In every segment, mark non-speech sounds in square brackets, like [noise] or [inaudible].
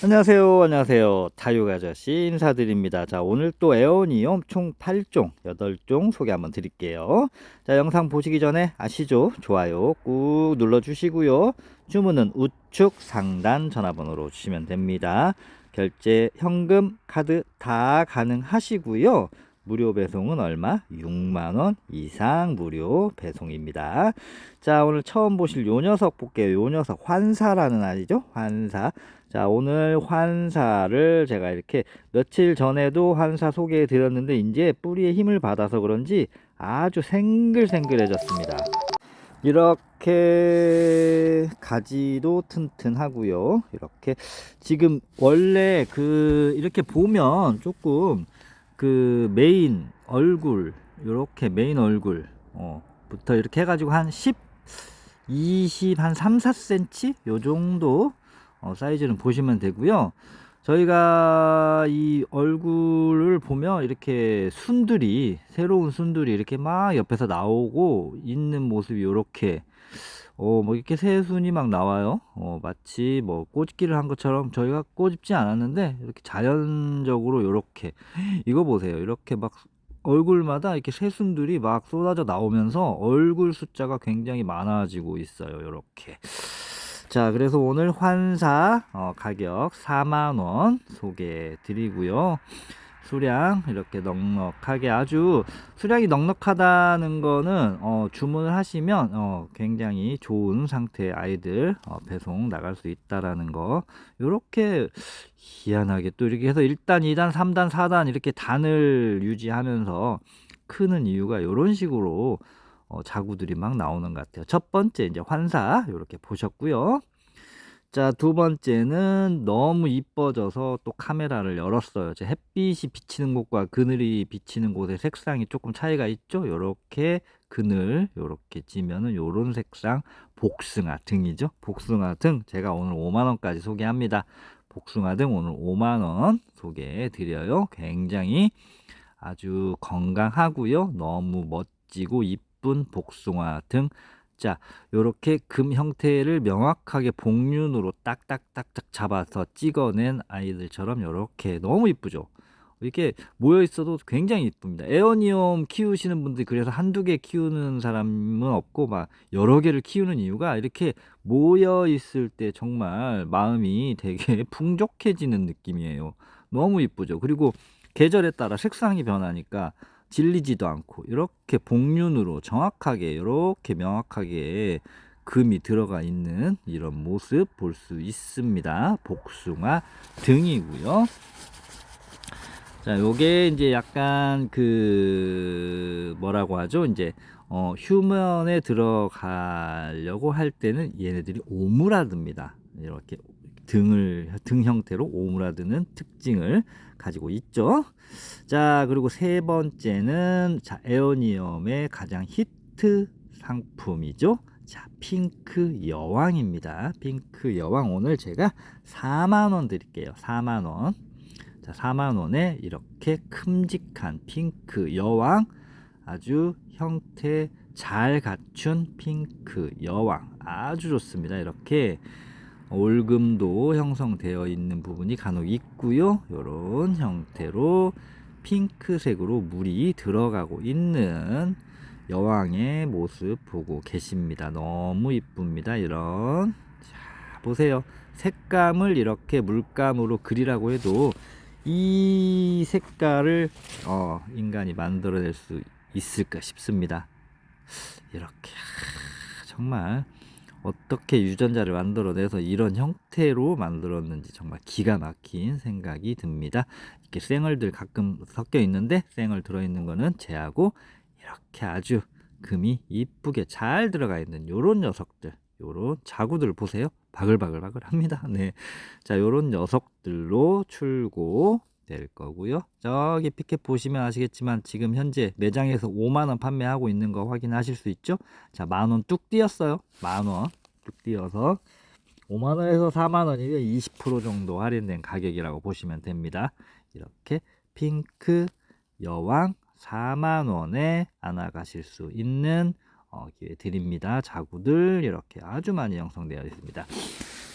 안녕하세요. 안녕하세요. 다육 아저씨 인사드립니다. 자, 오늘 또 에어니움 총 8종, 8종 소개 한번 드릴게요. 자, 영상 보시기 전에 아시죠? 좋아요 꾹 눌러 주시고요. 주문은 우측 상단 전화번호로 주시면 됩니다. 결제, 현금, 카드 다 가능하시고요. 무료 배송은 얼마? 6만원 이상 무료 배송입니다. 자, 오늘 처음 보실 요 녀석 볼게요. 요 녀석 환사라는 아이죠? 환사. 자, 오늘 환사를 제가 이렇게 며칠 전에도 환사 소개해 드렸는데 이제 뿌리에 힘을 받아서 그런지 아주 생글생글해졌습니다. 이렇게 가지도 튼튼하고요. 이렇게 지금 원래 그 이렇게 보면 조금 그 메인 얼굴 이렇게 메인 얼굴 어, 부터 이렇게 해가지고 한 10, 20, 한 3, 4cm 요 정도 어, 사이즈는 보시면 되고요. 저희가 이 얼굴을 보면 이렇게 순들이 새로운 순들이 이렇게 막 옆에서 나오고 있는 모습이 이렇게 어, 뭐 이렇게 새 순이 막 나와요. 어, 마치 뭐 꼬집기를 한 것처럼 저희가 꼬집지 않았는데 이렇게 자연적으로 이렇게 이거 보세요. 이렇게 막 얼굴마다 이렇게 새순들이 막 쏟아져 나오면서 얼굴 숫자가 굉장히 많아지고 있어요. 이렇게. 자, 그래서 오늘 환사 어, 가격 4만원 소개해 드리고요. 수량 이렇게 넉넉하게 아주 수량이 넉넉하다는 거는 어, 주문을 하시면 어, 굉장히 좋은 상태의 아이들 어, 배송 나갈 수 있다라는 거 이렇게 희한하게 또 이렇게 해서 1단, 2단, 3단, 4단 이렇게 단을 유지하면서 크는 이유가 이런 식으로 어, 자구들이 막 나오는 것 같아요. 첫 번째 이제 환사 이렇게 보셨고요. 자, 두 번째는 너무 이뻐져서 또 카메라를 열었어요. 제 햇빛이 비치는 곳과 그늘이 비치는 곳의 색상이 조금 차이가 있죠. 요렇게 그늘 요렇게 지면은 요런 색상 복숭아 등이죠. 복숭아 등 제가 오늘 5만 원까지 소개합니다. 복숭아 등 오늘 5만 원 소개해 드려요. 굉장히 아주 건강하고요. 너무 멋지고 이 쁜 복숭아 등 자, 요렇게 금 형태를 명확하게 복륜으로 딱딱딱딱 잡아서 찍어낸 아이들처럼 요렇게 너무 이쁘죠. 이렇게 모여 있어도 굉장히 이쁩니다. 에어니움 키우시는 분들이 그래서 한두 개 키우는 사람은 없고 막 여러 개를 키우는 이유가 이렇게 모여 있을 때 정말 마음이 되게 [laughs] 풍족해지는 느낌이에요. 너무 이쁘죠. 그리고 계절에 따라 색상이 변하니까 질리지도 않고 이렇게 복륜으로 정확하게 이렇게 명확하게 금이 들어가 있는 이런 모습 볼 수 있습니다. 복숭아 등이고요. 자, 요게 이제 약간 그 뭐라고 하죠? 이제 어 휴먼에 들어가려고 할 때는 얘네들이 오므라듭니다. 이렇게 등을 등 형태로 오므라드는 특징을 가지고 있죠. 자, 그리고 세 번째는 자, 에어니엄의 가장 히트 상품이죠. 자, 핑크 여왕입니다. 핑크 여왕 오늘 제가 4만 원 드릴게요. 4만 원. 자, 4만 원에 이렇게 큼직한 핑크 여왕 아주 형태 잘 갖춘 핑크 여왕 아주 좋습니다. 이렇게 올금도 형성되어 있는 부분이 간혹 있고요. 이런 형태로 핑크색으로 물이 들어가고 있는 여왕의 모습 보고 계십니다. 너무 이쁩니다. 이런 자 보세요. 색감을 이렇게 물감으로 그리라고 해도 이 색깔을 어, 인간이 만들어낼 수 있을까 싶습니다. 이렇게 정말 어떻게 유전자를 만들어내서 이런 형태로 만들었는지 정말 기가 막힌 생각이 듭니다. 이렇게 쌩얼들 가끔 섞여 있는데 쌩얼 들어있는 거는 제하고 이렇게 아주 금이 이쁘게 잘 들어가 있는 요런 녀석들 요런 자구들 보세요. 바글바글바글 합니다. [laughs] 네. 자, 요런 녀석들로 출고 될 거고요. 저기 피켓 보시면 아시겠지만 지금 현재 매장에서 5만 원 판매하고 있는 거 확인하실 수 있죠? 자, 만원 뚝 뛰었어요. 만원 뚝 뛰어서 5만 원에서 4만 원이면 20% 정도 할인된 가격이라고 보시면 됩니다. 이렇게 핑크 여왕 4만 원에 안아가실 수 있는 어, 기회 드립니다. 자구들 이렇게 아주 많이 형성되어 있습니다.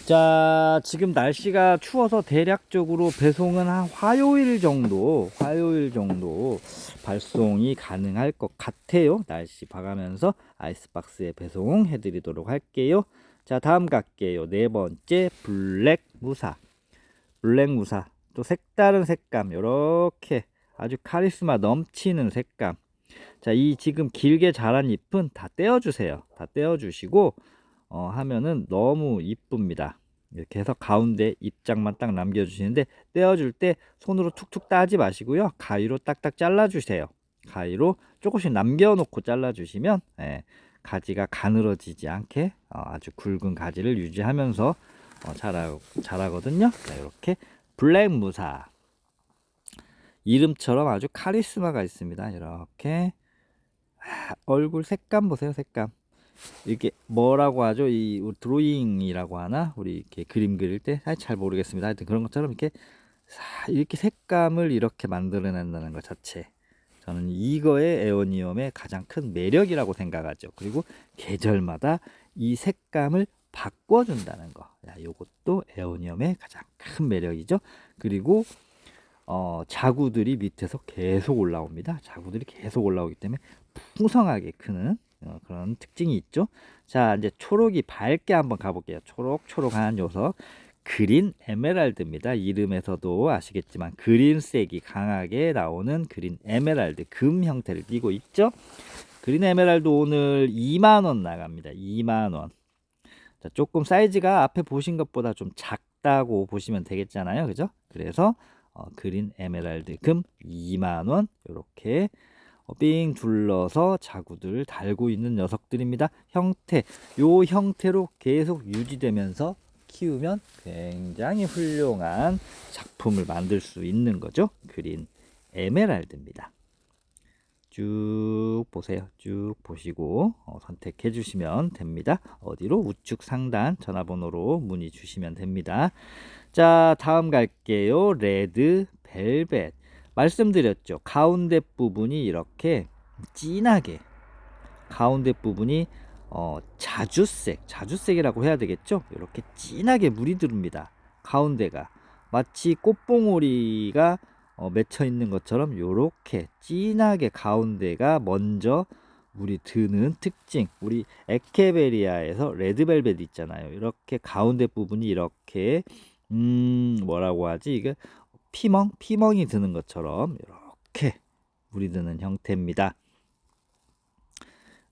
자, 지금 날씨가 추워서 대략적으로 배송은 한 화요일 정도, 화요일 정도 발송이 가능할 것 같아요. 날씨 봐가면서 아이스박스에 배송해 드리도록 할게요. 자, 다음 갈게요. 네 번째, 블랙 무사. 블랙 무사. 또 색다른 색감, 요렇게 아주 카리스마 넘치는 색감. 자, 이 지금 길게 자란 잎은 다 떼어 주세요. 다 떼어 주시고, 어, 하면은 너무 이쁩니다. 이렇게 해서 가운데 입장만 딱 남겨주시는데 떼어줄 때 손으로 툭툭 따지 마시고요. 가위로 딱딱 잘라주세요. 가위로 조금씩 남겨놓고 잘라주시면 예, 가지가 가늘어지지 않게 어, 아주 굵은 가지를 유지하면서 어, 자라, 자라거든요. 자, 이렇게 블랙 무사 이름처럼 아주 카리스마가 있습니다. 이렇게 아, 얼굴 색감 보세요. 색감. 이게 뭐라고 하죠? 이 드로잉이라고 하나? 우리 이렇게 그림 그릴 때 잘 모르겠습니다. 하여튼 그런 것처럼 이렇게 사- 이렇게 색감을 이렇게 만들어낸다는 것 자체. 저는 이거의 에오니움의 가장 큰 매력이라고 생각하죠. 그리고 계절마다 이 색감을 바꿔준다는 거. 야, 요것도 에오니움의 가장 큰 매력이죠. 그리고 어, 자구들이 밑에서 계속 올라옵니다. 자구들이 계속 올라오기 때문에 풍성하게 크는 어, 그런 특징이 있죠. 자, 이제 초록이 밝게 한번 가볼게요. 초록 초록한 녀석. 그린 에메랄드입니다. 이름에서도 아시겠지만 그린색이 강하게 나오는 그린 에메랄드 금 형태를 띠고 있죠. 그린 에메랄드 오늘 2만 원 나갑니다. 2만 원. 자, 조금 사이즈가 앞에 보신 것보다 좀 작다고 보시면 되겠잖아요. 그죠? 그래서 어, 그린 에메랄드 금 2만 원 이렇게 어, 삥 둘러서 자구들 달고 있는 녀석들입니다. 형태, 요 형태로 계속 유지되면서 키우면 굉장히 훌륭한 작품을 만들 수 있는 거죠. 그린 에메랄드입니다. 쭉 보세요. 쭉 보시고 어, 선택해 주시면 됩니다. 어디로 우측 상단 전화번호로 문의 주시면 됩니다. 자, 다음 갈게요. 레드 벨벳. 말씀드렸죠. 가운데 부분이 이렇게 진하게 가운데 부분이 어, 자주색, 자주색이라고 해야 되겠죠? 이렇게 진하게 물이 들습니다. 가운데가 마치 꽃봉오리가 어, 맺혀 있는 것처럼 이렇게 진하게 가운데가 먼저 물이 드는 특징. 우리 에케베리아에서 레드벨벳 있잖아요. 이렇게 가운데 부분이 이렇게 음 뭐라고 하지? 이게 피멍 피멍이 드는 것처럼 이렇게 물이 드는 형태입니다.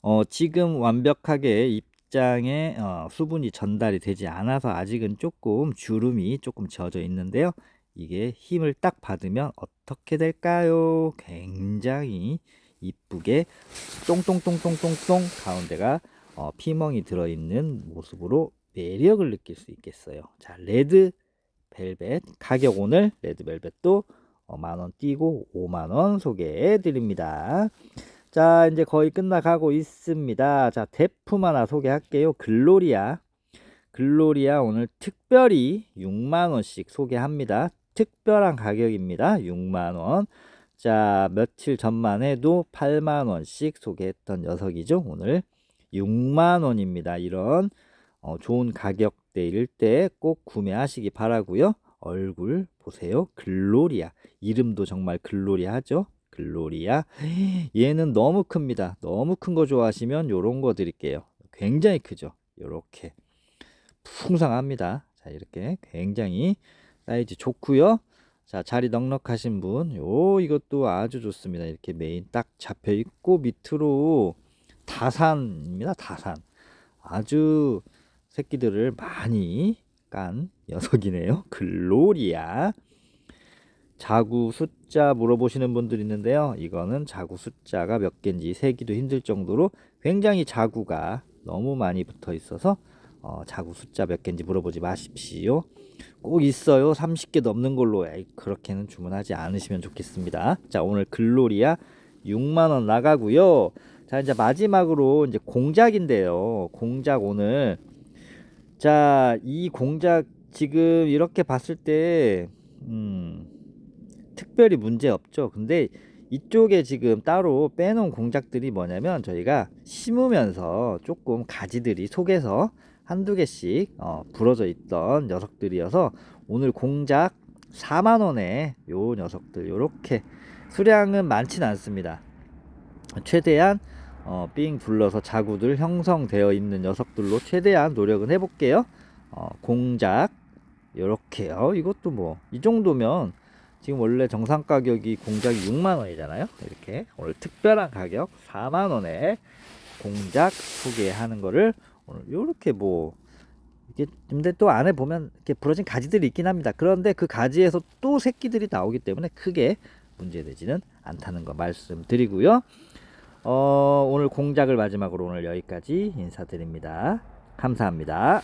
어, 지금 완벽하게 입장에 어, 수분이 전달이 되지 않아서 아직은 조금 주름이 조금 젖어 있는데요. 이게 힘을 딱 받으면 어떻게 될까요? 굉장히 이쁘게 똥똥똥똥똥똥 가운데가 어, 피멍이 들어있는 모습으로 매력을 느낄 수 있겠어요. 자, 레드 벨벳 가격 오늘 레드 벨벳도 어, 만원 띄고 5만원 소개해 드립니다. 자, 이제 거의 끝나가고 있습니다. 자, 제품 하나 소개할게요. 글로리아. 글로리아 오늘 특별히 6만원씩 소개합니다. 특별한 가격입니다. 6만원. 자, 며칠 전만 해도 8만원씩 소개했던 녀석이죠. 오늘 6만원입니다. 이런 어, 좋은 가격대일 때 꼭 구매하시기 바라고요. 얼굴 보세요. 글로리아. 이름도 정말 글로리아죠. 글로리아. 얘는 너무 큽니다. 너무 큰 거 좋아하시면 요런 거 드릴게요. 굉장히 크죠. 요렇게 풍성합니다. 자, 이렇게 굉장히 사이즈 좋고요. 자, 자리 넉넉하신 분, 요 이것도 아주 좋습니다. 이렇게 메인 딱 잡혀 있고 밑으로 다산입니다. 다산. 아주 새끼들을 많이 깐 녀석이네요. [laughs] 글로리아. 자구 숫자 물어보시는 분들 있는데요. 이거는 자구 숫자가 몇 개인지 세기도 힘들 정도로 굉장히 자구가 너무 많이 붙어 있어서 어, 자구 숫자 몇 개인지 물어보지 마십시오. 꼭 있어요. 30개 넘는 걸로 에이, 그렇게는 주문하지 않으시면 좋겠습니다. 자, 오늘 글로리아 6만 원 나가고요. 자, 이제 마지막으로 이제 공작인데요. 공작 오늘 자, 이 공작 지금 이렇게 봤을 때 음, 특별히 문제 없죠. 근데 이쪽에 지금 따로 빼놓은 공작들이 뭐냐면 저희가 심으면서 조금 가지들이 속에서 한두 개씩 어, 부러져 있던 녀석들이어서 오늘 공작 4만 원에 요 녀석들 요렇게 수량은 많지는 않습니다. 최대한 어, 삥 둘러서 자구들 형성되어 있는 녀석들로 최대한 노력은 해볼게요. 어, 공작 요렇게요. 이것도 뭐 이 정도면 지금 원래 정상 가격이 공작이 6만 원이잖아요. 이렇게 오늘 특별한 가격 4만 원에 공작 소개하는 거를 오늘 요렇게 뭐 이게 근데 또 안에 보면 이렇게 부러진 가지들이 있긴 합니다. 그런데 그 가지에서 또 새끼들이 나오기 때문에 크게 문제되지는 않다는 거 말씀드리고요. 어, 오늘 공작을 마지막으로 오늘 여기까지 인사드립니다. 감사합니다.